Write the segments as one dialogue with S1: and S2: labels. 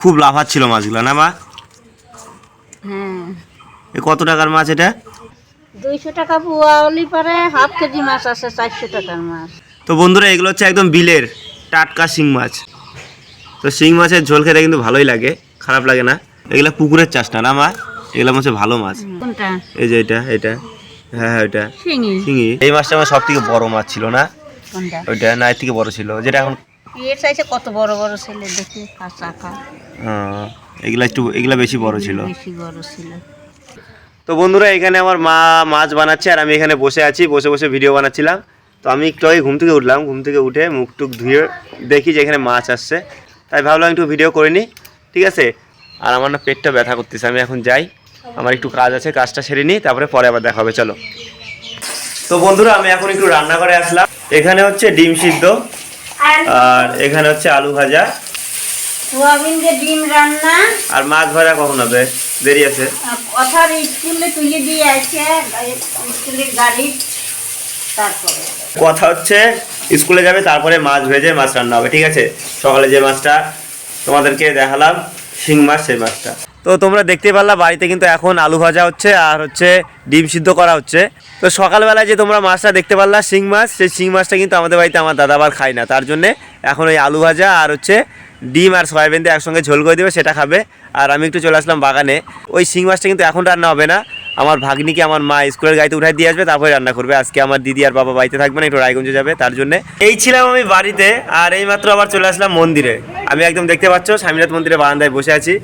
S1: খুব লাফার ছিল মাছগুলো না মা?
S2: হ্যাঁ।
S1: এ কত টাকার মাছ এটা?
S2: দুইশো টাকা পোয়া হলি পরে হাফ কেজি মাছ আছে চারশো টাকার মাছ।
S1: তো বন্ধুরা এগুলো হচ্ছে একদম বিলের টাটকা শিং মাছ। তো শিং মাছের ঝোল খেতে কিন্তু ভালোই লাগে খারাপ লাগে না। এগুলো পুকুরের চাষ না না মা? এগুলো হচ্ছে ভালো মাছ।
S2: কোনটা?
S1: এই যে এটা এটা হ্যাঁ হ্যাঁ ওইটা
S2: শিঙি।
S1: শিঙি। এই মাছটা আমার সব থেকে বড় মাছ ছিল না?
S2: কোনটা?
S1: ওইটা না এর থেকে বড় ছিল যেটা এখন
S2: এর চাইছে কত বড় বড় ছেলে দেখি কাঁচা
S1: এগুলা একটু এগুলা বেশি বড় ছিল।
S2: বেশি বড় ছিল।
S1: তো বন্ধুরা এখানে আমার মা মাছ বানাচ্ছে আর আমি এখানে বসে আছি বসে বসে ভিডিও বানাচ্ছিলাম। তো আমি একটু আগে ঘুম থেকে উঠলাম ঘুম থেকে উঠে মুখ টুক ধুয়ে দেখি যে এখানে মাছ আসছে। তাই ভাবলাম একটু ভিডিও করে নিই ঠিক আছে? আর আমার না পেটটা ব্যথা করতেছে আমি এখন যাই। আমার একটু কাজ আছে কাজটা সেরে নিই তারপরে পরে আবার দেখা হবে চলো। তো বন্ধুরা আমি এখন একটু রান্নাঘরে আসলাম। এখানে হচ্ছে ডিম সিদ্ধ। আর এখানে হচ্ছে আলু ভাজা।
S2: সোয়াবিন দিয়ে ডিম রান্না।
S1: আর মাছ ভাজা কখন হবে? দেরি আছে।
S2: কথার স্কুলে তুলে দিয়ে আছে স্কুলের গাড়ি তারপরে।
S1: কথা হচ্ছে স্কুলে যাবে তারপরে মাছ ভেজে মাছ রান্না হবে ঠিক আছে? সকালে যে মাছটা তোমাদেরকে দেখালাম শিং মাছ সেই মাছটা। তো তোমরা দেখতে পারলা, বাড়িতে কিন্তু এখন আলু ভাজা হচ্ছে আর হচ্ছে ডিম সিদ্ধ করা হচ্ছে। তো সকালবেলায় যে তোমরা মাছটা দেখতে পারলা, শিং মাছ, সেই শিং মাছটা কিন্তু আমাদের বাড়িতে আমার দাদা আবার খায় না। তার জন্যে এখন ওই আলু ভাজা আর হচ্ছে ডিম আর সয়াবিন দিয়ে একসঙ্গে ঝোল করে দেবে, সেটা খাবে। আর আমি একটু চলে আসলাম বাগানে। ওই শিং মাছটা কিন্তু এখন রান্না হবে না। আমার ভাগ্নিকে আমার মা স্কুলের গাড়িতে উঠাই দিয়ে আসবে, তারপরে রান্না করবে। আজকে আমার দিদি আর বাবা বাড়িতে থাকবে না, একটু রায়গঞ্জে যাবে, তার জন্য। এই ছিলাম আমি বাড়িতে, আর এই মাত্র আবার চলে আসলাম মন্দিরে। আমি একদম দেখতে পাচ্ছ, স্বামীনাথ মন্দিরে বারান্দায় বসে আছি।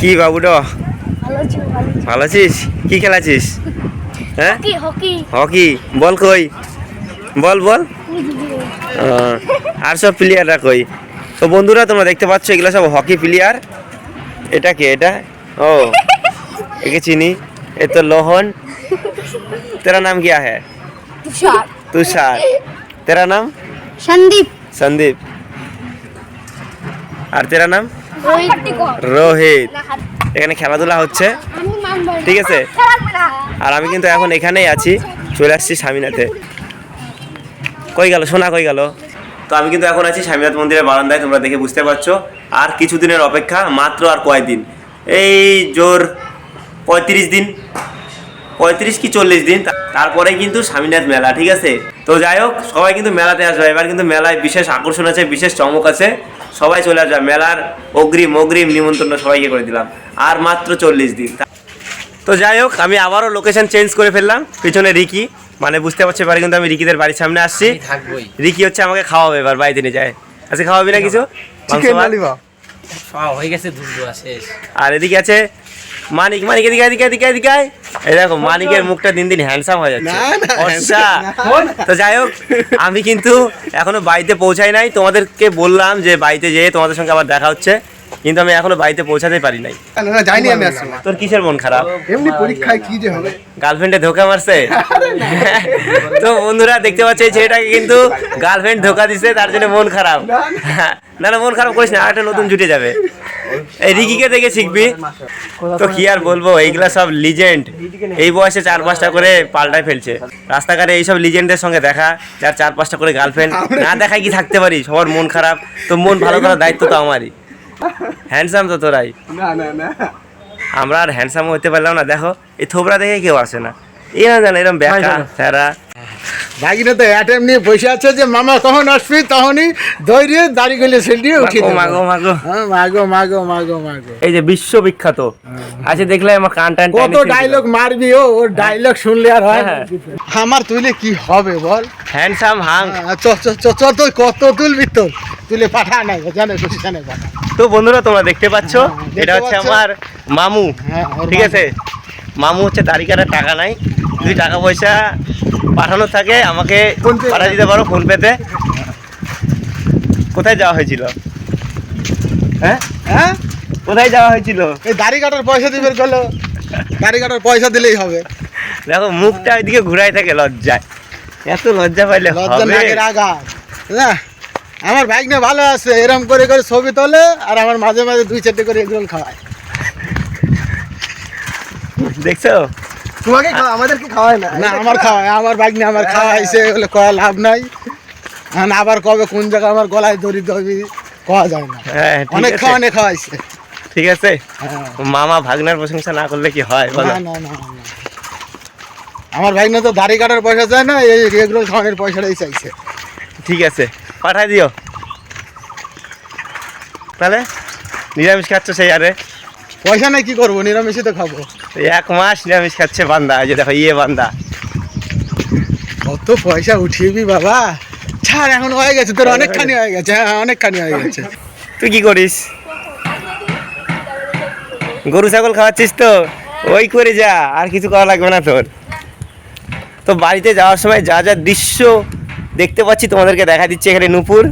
S1: কি বাবুটো ভালো আছিস কি খেলাছিস হ্যাঁ
S3: হকি হকি
S1: হকি বল কই বল বল ও, আর সব প্লেয়াররা কই তো বন্ধুরা তোমরা দেখতে পাচ্ছ এগুলো সব হকি প্লেয়ার এটা কে এটা ও একে চিনি এ তো লোহন तेरा नाम क्या है
S3: তুষার
S1: तुषार तेरा नाम
S3: সন্দীপ
S1: संदीप আর तेरा नाम
S3: রোহিত।
S1: এখানে খেলাধুলা হচ্ছে। ঠিক আছে? আর আমি কিন্তু এখন এখানেই আছি। চলে আসছি স্বামীনাথে। কই গেল? সোনা কই গেল? তো আমি কিন্তু এখন আছি স্বামীনাথ মন্দিরের বারান্দায় তোমরা দেখে বুঝতে পারছ। আর কিছুদিনের অপেক্ষা মাত্র আর কয়দিন? এই জোর পঁয়ত্রিশ দিন। পঁয়ত্রিশ কি চল্লিশ দিন? তারপরে কিন্তু স্বামীনাথ মেলা ঠিক আছে? তো যাই হোক সবাই কিন্তু মেলাতে আসবে। এবার কিন্তু মেলায় বিশেষ আকর্ষণ আছে বিশেষ চমক আছে। সবাই চলে আসবে মেলার অগ্রিম অগ্রিম নিমন্ত্রণ সবাইকে করে দিলাম। আর মাত্র চল্লিশ দিন। তো যাই হোক আমি আবারও লোকেশন চেঞ্জ করে ফেললাম। পিছনে রিকি। মানে বুঝতে পারছি পারি কিন্তু আমি রিকিদের বাড়ির সামনে আসছি। রিকি হচ্ছে আমাকে খাওয়াবে এবার বাড়িতে নিয়ে যায়। আজকে খাওয়াবি না কিছু?
S4: হয়ে গেছে দুধ দোয়া শেষ।
S1: আর এদিকে আছে মানিক মানিক এদিকে এদিকে এদিকে এদিকে এই দেখো মানিকের মুখটা দিন দিন হ্যান্ডসাম হয়ে যাচ্ছে। ফর্সা। তো যাই হোক আমি কিন্তু এখনও বাড়িতে পৌঁছাই নাই। তোমাদেরকে বললাম যে বাড়িতে যেয়ে তোমাদের সঙ্গে আবার দেখা হচ্ছে। কিন্তু আমি এখনও বাড়িতে পৌঁছাতে পারি নাই।
S5: যাইনি আমি আসলে
S1: তোর কিসের মন খারাপ?
S5: এমনি পরীক্ষায় কি যে হবে?
S1: গার্লফ্রেন্ডে ধোকা মারছে? তো বন্ধুরা দেখতে পাচ্ছ এই ছেলেটাকে কিন্তু গার্লফ্রেন্ড ধোকা দিছে তার জন্য মন খারাপ। না না। মন খারাপ করিস না আরেকটা নতুন জুটে যাবে। রিকিকে দেখে শিখবি। তো কি আর বলব এইগুলা সব লিজেন্ড এই বয়সে চার পাঁচটা করে পাল্টায় ফেলছে। রাস্তাঘাটে এইসব লিজেন্ডের সঙ্গে দেখা যার চার পাঁচটা করে গার্লফ্রেন্ড না দেখায় কি থাকতে পারি? সবার মন খারাপ। তো মন ভালো করার দায়িত্ব তো আমারই। হ্যান্ডসাম তো তোরাই। আমরা আর হ্যান্ডসাম হতে পারলাম না। দেখো এই থোবরা দেখে কেউ আসে না। এরকম ব্যাখ্যা স্যারা।
S5: ভাগিনা তো অ্যাটেম নিয়ে বসে আছে যে মামা কখন আসবি? তখনই দৌড়িয়ে দাড়ি গেলে সেলটিয়ে উঠি
S1: মাগো মাগো মাগো।
S5: হ্যাঁ মাগো মাগো মাগো মাগো।
S1: এই যে বিশ্ববিখ্যাত। আচ্ছা দেখলে আমার কান টান
S5: কত ডায়লগ মারবি ও ওর ডায়লগ শুনলে আর হয়
S1: হ্যাঁ।
S5: আমার তুলে কি হবে বল?
S1: হ্যান্ডসাম হাং
S5: হ্যাঁ, চ চ চ চ তুই কত তুলবি তোর? তুলে পাঠা নাই জানে খুশি জানে
S1: তো বন্ধুরা তোমরা দেখতে পাচ্ছ এটা হচ্ছে আমার মামু
S5: হ্যাঁ,
S1: ঠিক আছে? মামু হচ্ছে তারিখ কাটার টাকা নাই। যদি টাকা পয়সা পাঠানো থাকে আমাকে
S5: ফোন পে-
S1: পাঠিয়ে দিতে পারো ফোন পেতে কোথায় যাওয়া হয়েছিল? হ্যাঁ?
S5: হ্যাঁ?
S1: কোথায় যাওয়া হয়েছিল?
S5: এই দাড়ি কাটার পয়সা দিবে গেলো দাড়ি কাটার পয়সা দিলেই হবে।
S1: দেখো মুখটা ওইদিকে ঘুরাই থাকে লজ্জায়। এত লজ্জা পাইলে
S5: লজ্জা না আমার বাইক নিয়ে ভালো আছে এরম করে করে ছবি তোলে আর আমার মাঝে মাঝে দুই চারটে করে এগরোল খাওয়ায়।
S1: দেখছ?
S5: তোমাকে আমাদেরকে খাওয়ায় না? না আমার খাওয়ায়। আমার বাইক নিয়ে আমার খাওয়াইছে বলে কয়া লাভ নাই। এখন আবার কবে কোন জায়গায় আমার গলায় দড়ি দড়ি খাওয়া যায় না।
S1: হ্যাঁ
S5: অনেক
S1: আছে।
S5: খাওয়ানে খাওয়াইছে।
S1: ঠিক আছে।
S5: হ্যাঁ।
S1: মামা ভাগনার প্রশংসা না করলে কি হয় বলো।
S5: না না না না। আমার ভাই না তো দাড়ি কাটার পয়সা চায় না এই এগুলো খাওয়ানোর পয়সাটাই চাইছে।
S1: ঠিক আছে পাঠাই দিও। তাহলে নিরামিষ খাচ্ছ সেই আরে।
S5: পয়সা নেই কি করব? নিরামিষই তো খাব।
S1: এক মাস নিরামিষ খাচ্ছে বান্দা যে দেখো ইয়ে বান্দা।
S5: কত পয়সা উঠিয়েবি বাবা। ছাড় এখন হয়ে গেছে তোর অনেকখানি হয়ে গেছে হ্যাঁ অনেকখানি হয়ে গেছে।
S1: তুই কি করিস? গরু ছাগল খাওয়াচ্ছিস তো? ওই করে যা আর কিছু করা লাগবে না তোর। তো বাড়িতে যাওয়ার সময় যা যা দৃশ্য দেখতে পাচ্ছি তোমাদেরকে দেখা দিচ্ছি এখানে নুপুর।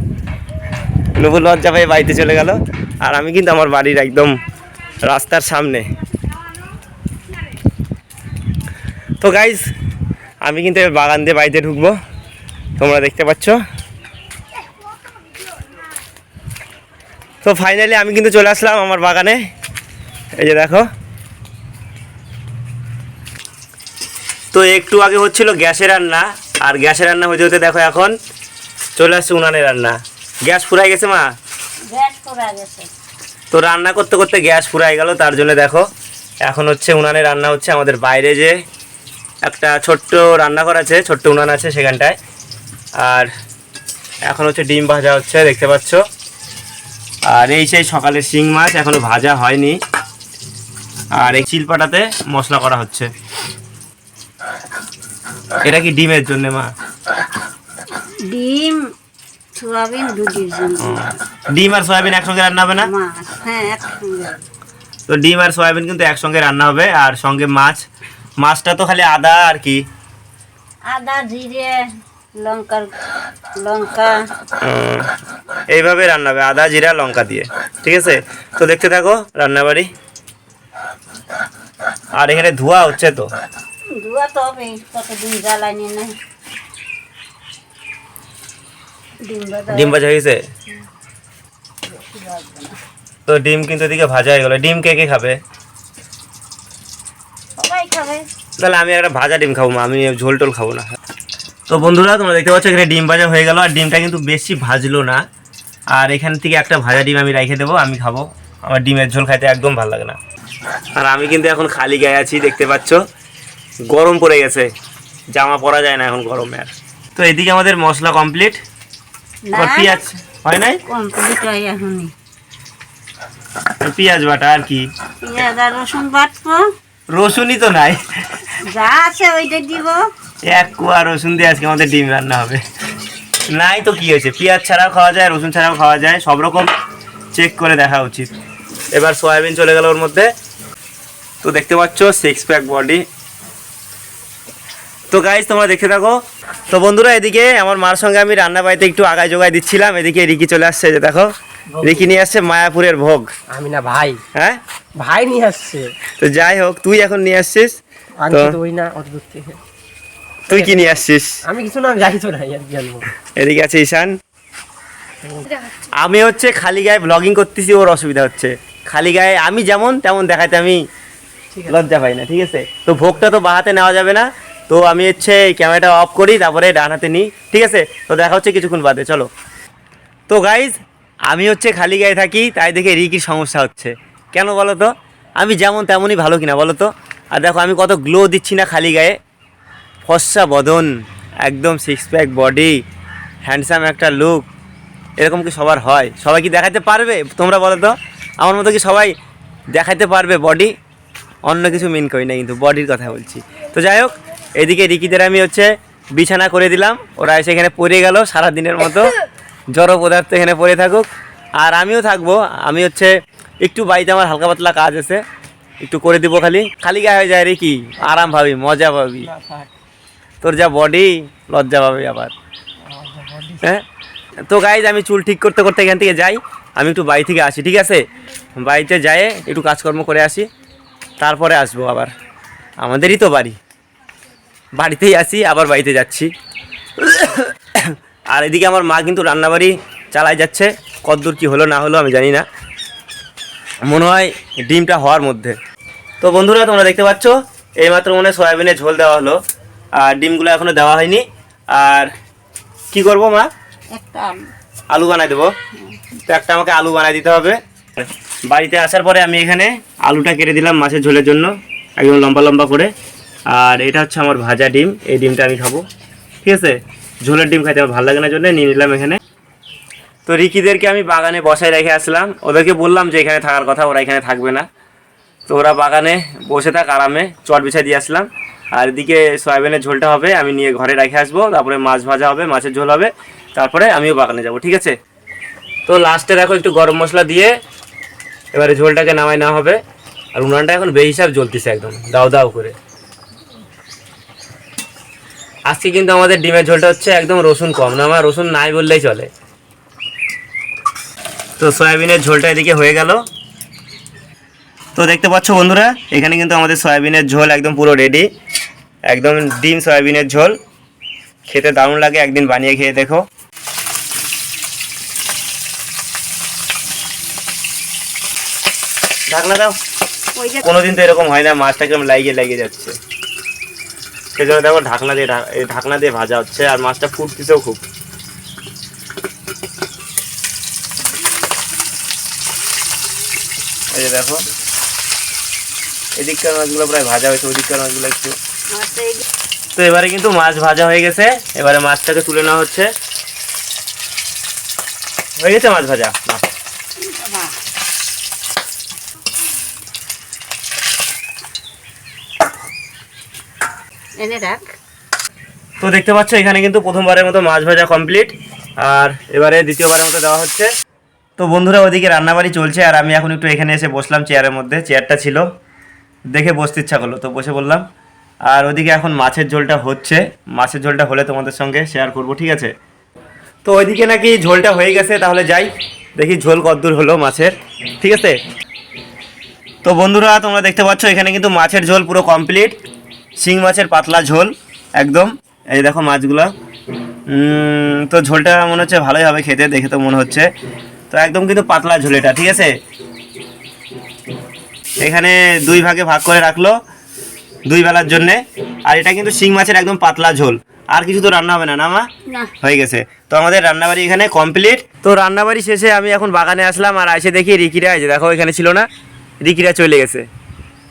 S1: নুপুর লজ্জা পেয়ে বাড়িতে চলে গেল। আর আমি কিন্তু আমার বাড়ির একদম রাস্তার সামনে। তো গাইজ আমি কিন্তু এবার বাগান দিয়ে বাড়িতে ঢুকবো। তোমরা দেখতে পাচ্ছ। তো ফাইনালি আমি কিন্তু চলে আসলাম আমার বাগানে। এই যে দেখো। তো একটু আগে হচ্ছিল গ্যাসে রান্না আর গ্যাসে রান্না হতে হতে দেখো এখন চলে আসছে উনানে রান্না। গ্যাস ফুরাই গেছে মা? তো রান্না করতে করতে গ্যাস ফুরাই গেল তার জন্য দেখো এখন হচ্ছে উনানে রান্না হচ্ছে আমাদের বাইরে যে একটা ছোট্ট রান্নাঘর আছে ছোট্ট উনান আছে সেখানটায়। আর এখন হচ্ছে ডিম ভাজা হচ্ছে দেখতে পাচ্ছ। আর এই সেই সকালে শিং মাছ এখনও ভাজা হয়নি। আর এই চিলপাটাতে মশলা করা হচ্ছে। এটা কি ডিমের জন্য মা?
S2: ডিম সোয়াবিন জন্য।
S1: ডিম আর সয়াবিন একসঙ্গে রান্না হবে না?
S2: হ্যাঁ একসঙ্গে।
S1: তো ডিম আর সয়াবিন কিন্তু একসঙ্গে রান্না হবে আর সঙ্গে মাছ মাছটা তো খালি আদা আর কি?
S2: আদা জিরে লঙ্কার লঙ্কা।
S1: এইভাবে রান্না হবে আদা জিরা লঙ্কা দিয়ে ঠিক আছে? তো দেখতে থাকো রান্নাবাড়ি। আর এখানে ধোয়া হচ্ছে তো।
S2: ধোয়া তো হবে কতদিন জ্বালানি না ডিম ভাজা
S1: হয়েছে। তো ডিম কিন্তু এদিকে ভাজা হয়ে গেলো। ডিম কে কে খাবে? তাহলে আমি একটা ভাজা ডিম খাব আমি ঝোল টোল খাব না। তো বন্ধুরা তোমরা দেখতে পাচ্ছ এখানে ডিম ভাজা হয়ে গেল। আর ডিমটা কিন্তু বেশি ভাজলো না। আর এখান থেকে একটা ভাজা ডিম আমি রেখে দেবো আমি খাব। আমার ডিমের ঝোল খাইতে একদম ভালো লাগে না। আর আমি কিন্তু এখন খালি গায়ে আছি দেখতে পাচ্ছ। গরম পড়ে গেছে। জামা পরা যায় না এখন গরমে আর। তো এদিকে আমাদের মশলা কমপ্লিট পেঁয়াজ হয় নাই?
S2: কমপ্লিট হয় এখনই।
S1: পেঁয়াজ বাটা আর কি?
S2: পেঁয়াজ আর রসুন বাটবো।
S1: রসুনই তো নাই।
S2: যা আছে ওইটা দিব।
S1: এক কুয়া রসুন দিয়ে আজকে আমাদের ডিম রান্না হবে। নাই তো কি হয়েছে? পেঁয়াজ ছাড়াও খাওয়া যায় রসুন ছাড়াও খাওয়া যায় সব রকম চেক করে দেখা উচিত। এবার সয়াবিন চলে গেল ওর মধ্যে। তো দেখতে পাচ্ছ সিক্স প্যাক বডি তো গাইজ তোমরা দেখতে থাকো। তো বন্ধুরা এদিকে আমার মার সঙ্গে আমি রান্না বাড়িতে একটু আগায় জোগায় দিচ্ছিলাম। এদিকে রিকি চলে আসছে যে দেখো। রিকি নিয়ে আসছে মায়াপুরের ভোগ।
S4: আমি না ভাই।
S1: হ্যাঁ?
S4: ভাই নিয়ে আসছে।
S1: তো যাই হোক তুই এখন নিয়ে আসছিস?
S4: আমি
S1: তো-
S4: ওই না অত দূর থেকে।
S1: তুই কি নিয়ে আসছিস?
S4: আমি কিছু না যাই তো আর জানব।
S1: এদিকে আছে ঈশান। আমি হচ্ছে খালি গায়ে ব্লগিং করতেছি ওর অসুবিধা হচ্ছে। খালি গায়ে আমি যেমন তেমন দেখাইতে আমি লজ্জা পাই না ঠিক আছে? তো ভোগটা তো বাহাতে নেওয়া যাবে না। তো আমি হচ্ছে ক্যামেরাটা অফ করি তারপরে ডান হাতে নিই ঠিক আছে? তো দেখা হচ্ছে কিছুক্ষণ বাদে চলো। তো গাইজ আমি হচ্ছে খালি গায়ে থাকি তাই দেখে রিকির সমস্যা হচ্ছে। কেন বলো তো? আমি যেমন তেমনই ভালো কিনা বলো তো? আর দেখো, আমি কত গ্লো দিচ্ছি না খালি গায়ে। ফর্সা বদন, একদম সিক্স প্যাক বডি হ্যান্ডসাম একটা লুক এরকম কি সবার হয়? সবাই কি দেখাতে পারবে? তোমরা বলো তো? আমার মতো কি সবাই দেখাতে পারবে বডি অন্য কিছু মিন করি না কিন্তু বডির কথা বলছি। তো যাই হোক, এদিকে রিকিদের আমি হচ্ছে বিছানা করে দিলাম। ওরা এসে এখানে পড়ে গেল সারাদিনের মতো। জড় পদার্থ এখানে পড়ে থাকুক। আর আমিও থাকব। আমি হচ্ছে একটু বাড়িতে আমার হালকা পাতলা কাজ আছে একটু করে দিব খালি। খালি গায়ে হয়ে যায় রে কি? আরাম ভাবি মজা পাবি তোর যা বডি লজ্জা পাবি আবার। হ্যাঁ? তো গাইজ আমি চুল ঠিক করতে করতে এখান থেকে যাই। আমি একটু বাড়ি থেকে আসি ঠিক আছে? বাড়িতে যাই একটু কাজকর্ম করে আসি। তারপরে আসব আবার। আমাদেরই তো বাড়ি। বাড়িতেই আসি আবার বাড়িতে যাচ্ছি। আর এদিকে আমার মা কিন্তু রান্নাবাড়ি চালাই যাচ্ছে। কতদূর কি হলো না হলো আমি জানি না। মনে হয় ডিমটা হওয়ার মধ্যে। তো বন্ধুরা তোমরা দেখতে পাচ্ছ এইমাত্র মনে হয় সয়াবিনের ঝোল দেওয়া হলো। আর ডিমগুলো এখনও দেওয়া হয়নি। আর কি করব মা?
S2: একটা আলু
S1: আলু বানাই দেবো। তো একটা আমাকে আলু বানাই দিতে হবে। বাড়িতে আসার পরে আমি এখানে আলুটা কেটে দিলাম মাছের ঝোলের জন্য একদম লম্বা লম্বা করে। আর এটা হচ্ছে আমার ভাজা ডিম। এই ডিমটা আমি খাব। ঠিক আছে? ঝোলের ডিম খাইতে আমার ভালো লাগে না জন্য নিয়ে নিলাম এখানে। তো রিকিদেরকে আমি বাগানে বসায় রেখে আসলাম। ওদেরকে বললাম যে এখানে থাকার কথা, ওরা এখানে থাকবে না। তো ওরা বাগানে বসে থাক, আরামে চট বিছাই দিয়ে আসলাম। আর এদিকে সয়াবিনের ঝোলটা হবে, আমি নিয়ে ঘরে রেখে আসব। তারপরে মাছ ভাজা হবে, মাছের ঝোল হবে। তারপরে আমিও বাগানে যাব, ঠিক আছে? তো লাস্টে দেখো একটু গরম মশলা দিয়ে এবারে ঝোলটাকে নামাই নেওয়া হবে। আর উনানটা এখন বেহিসাব জ্বলতেছে একদম, দাও দাও করে। আজকে কিন্তু আমাদের ডিমের ঝোলটা হচ্ছে একদম রসুন কম, না আমার রসুন নাই বললেই চলে। তো সয়াবিনের ঝোলটা এদিকে হয়ে গেল। তো দেখতে পাচ্ছ বন্ধুরা এখানে কিন্তু আমাদের সয়াবিনের ঝোল একদম পুরো রেডি একদম ডিম সয়াবিনের ঝোল। খেতে দারুণ লাগে একদিন বানিয়ে খেয়ে দেখো। ঢাকনা দাও। কোনোদিন তো এরকম হয় না মাছটা কেমন লাগিয়ে লাগিয়ে যাচ্ছে। সেই জন্য দেখো ঢাকনা দিয়ে ঢাকনা দিয়ে ভাজা হচ্ছে আর মাছটা ফুটতেছেও খুব। এই দেখো। এদিককার মাছগুলো প্রায় ভাজা হয়েছে ওদিককার মাছগুলো একটু। তো এবারে কিন্তু মাছ ভাজা হয়ে গেছে। এবারে মাছটাকে তুলে নেওয়া হচ্ছে। হয়ে গেছে মাছ ভাজা।
S2: এনে রাখ।
S1: তো দেখতে পাচ্ছ এখানে কিন্তু প্রথমবারের মতো মাছ ভাজা কমপ্লিট আর এবারে দ্বিতীয়বারের মতো দেওয়া হচ্ছে। তো বন্ধুরা ওদিকে রান্নাবাড়ি চলছে আর আমি এখন একটু এখানে এসে বসলাম চেয়ারের মধ্যে। চেয়ারটা ছিল, দেখে বসতে ইচ্ছা করল, তো বসে বললাম। আর ওদিকে এখন মাছের ঝোলটা হচ্ছে। মাছের ঝোলটা হলে তোমাদের সঙ্গে শেয়ার করব, ঠিক আছে? তো ওইদিকে নাকি ঝোলটা হয়ে গেছে, তাহলে যাই, দেখি ঝোল কদ্দূর হলো মাছের, ঠিক আছে? তো বন্ধুরা, তোমরা দেখতে পাচ্ছ, এখানে কিন্তু মাছের ঝোল পুরো কমপ্লিট শিং মাছের পাতলা ঝোল, একদম। এই দেখো মাছগুলো। তো ঝোলটা মনে হচ্ছে ভালোই হবে খেতে, দেখে তো মনে হচ্ছে। তো একদম কিন্তু পাতলা ঝোল এটা ঠিক আছে? এখানে দুই ভাগে ভাগ করে রাখল দুই বেলার জন্যে। আর এটা কিন্তু শিং মাছের একদম পাতলা ঝোল। আর কিছু তো রান্না হবে না না মা? হয়ে গেছে। তো আমাদের রান্নাবাড়ি এখানে কমপ্লিট তো রান্নাবাড়ি শেষে আমি এখন বাগানে আসলাম আর এসে দেখি রিকিরা যে দেখো এখানে ছিল না রিকিরা চলে গেছে।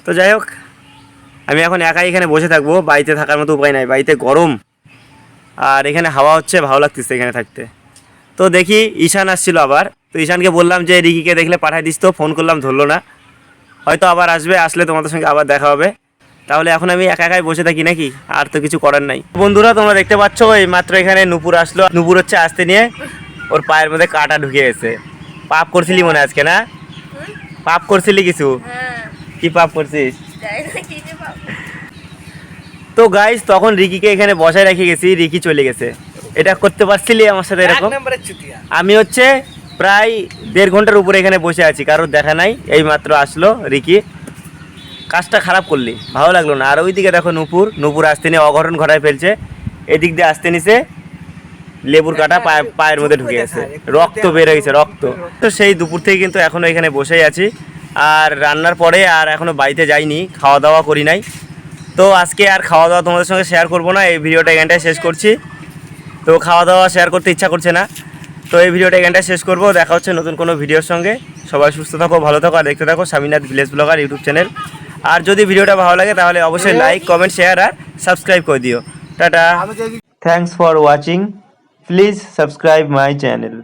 S1: তো যাই হোক আমি এখন একাই এখানে বসে থাকব বাড়িতে থাকার মতো উপায় নাই বাড়িতে গরম। আর এখানে হাওয়া হচ্ছে ভালো লাগতেছে এখানে থাকতে। তো দেখি ঈশান আসছিল আবার। তো ঈশানকে বললাম যে রিকিকে দেখলে পাঠাই দিস তো ফোন করলাম ধরলো না। হয়তো আবার আসবে আসলে তোমাদের সঙ্গে আবার দেখা হবে। তাহলে এখন আমি একা একাই বসে থাকি নাকি? আর তো কিছু করার নাই। বন্ধুরা তোমরা দেখতে পাচ্ছ এই মাত্র এখানে নুপুর আসলো। নুপুর হচ্ছে আসতে নিয়ে ওর পায়ের মধ্যে কাটা ঢুকে গেছে। পাপ করছিলি মনে আজকে না? পাপ করছিলি কিছু? কি পাপ করছিস? তো গাইস তখন রিকিকে এখানে বসায় রেখে গেছি রিকি চলে গেছে। এটা করতে পারছিলি আমার সাথে এরকম? আমি হচ্ছে প্রায় দেড় ঘণ্টার উপরে এখানে বসে আছি কারোর দেখা নাই এই মাত্র আসলো রিকি। কাজটা খারাপ করলি ভালো লাগল না। আর ওইদিকে দেখো নুপুর নুপুর আসতে নিয়ে অঘটন ঘটায় ফেলছে। এদিক দিয়ে আসতে নিছে লেবুর কাটা পায়ে- পায়ের মধ্যে ঢুকে গেছে। রক্ত বেড়ে গেছে রক্ত। তো সেই দুপুর থেকে কিন্তু এখনও এখানে বসেই আছি। আর রান্নার পরে আর এখনও বাড়িতে যাইনি খাওয়া দাওয়া করি নাই। তো আজকে আর খাওয়া দাওয়া তোমাদের সঙ্গে শেয়ার করব না এই ভিডিওটা এখানটায় শেষ করছি। তো খাওয়া দাওয়া শেয়ার করতে ইচ্ছা করছে না। তো এই ভিডিওটা এখানটা শেষ করব। দেখা হচ্ছে নতুন কোনো ভিডিওর সঙ্গে। সবাই সুস্থ থাকো ভালো থাকো আর দেখতে থাকো Swaminath village blogger YouTube channel. আর যদি ভিডিওটা ভালো লাগে তাহলে অবশ্যই লাইক কমেন্ট শেয়ার আর সাবস্ক্রাইব করে দিও।
S5: Tata.
S1: Thanks for watching please subscribe my channel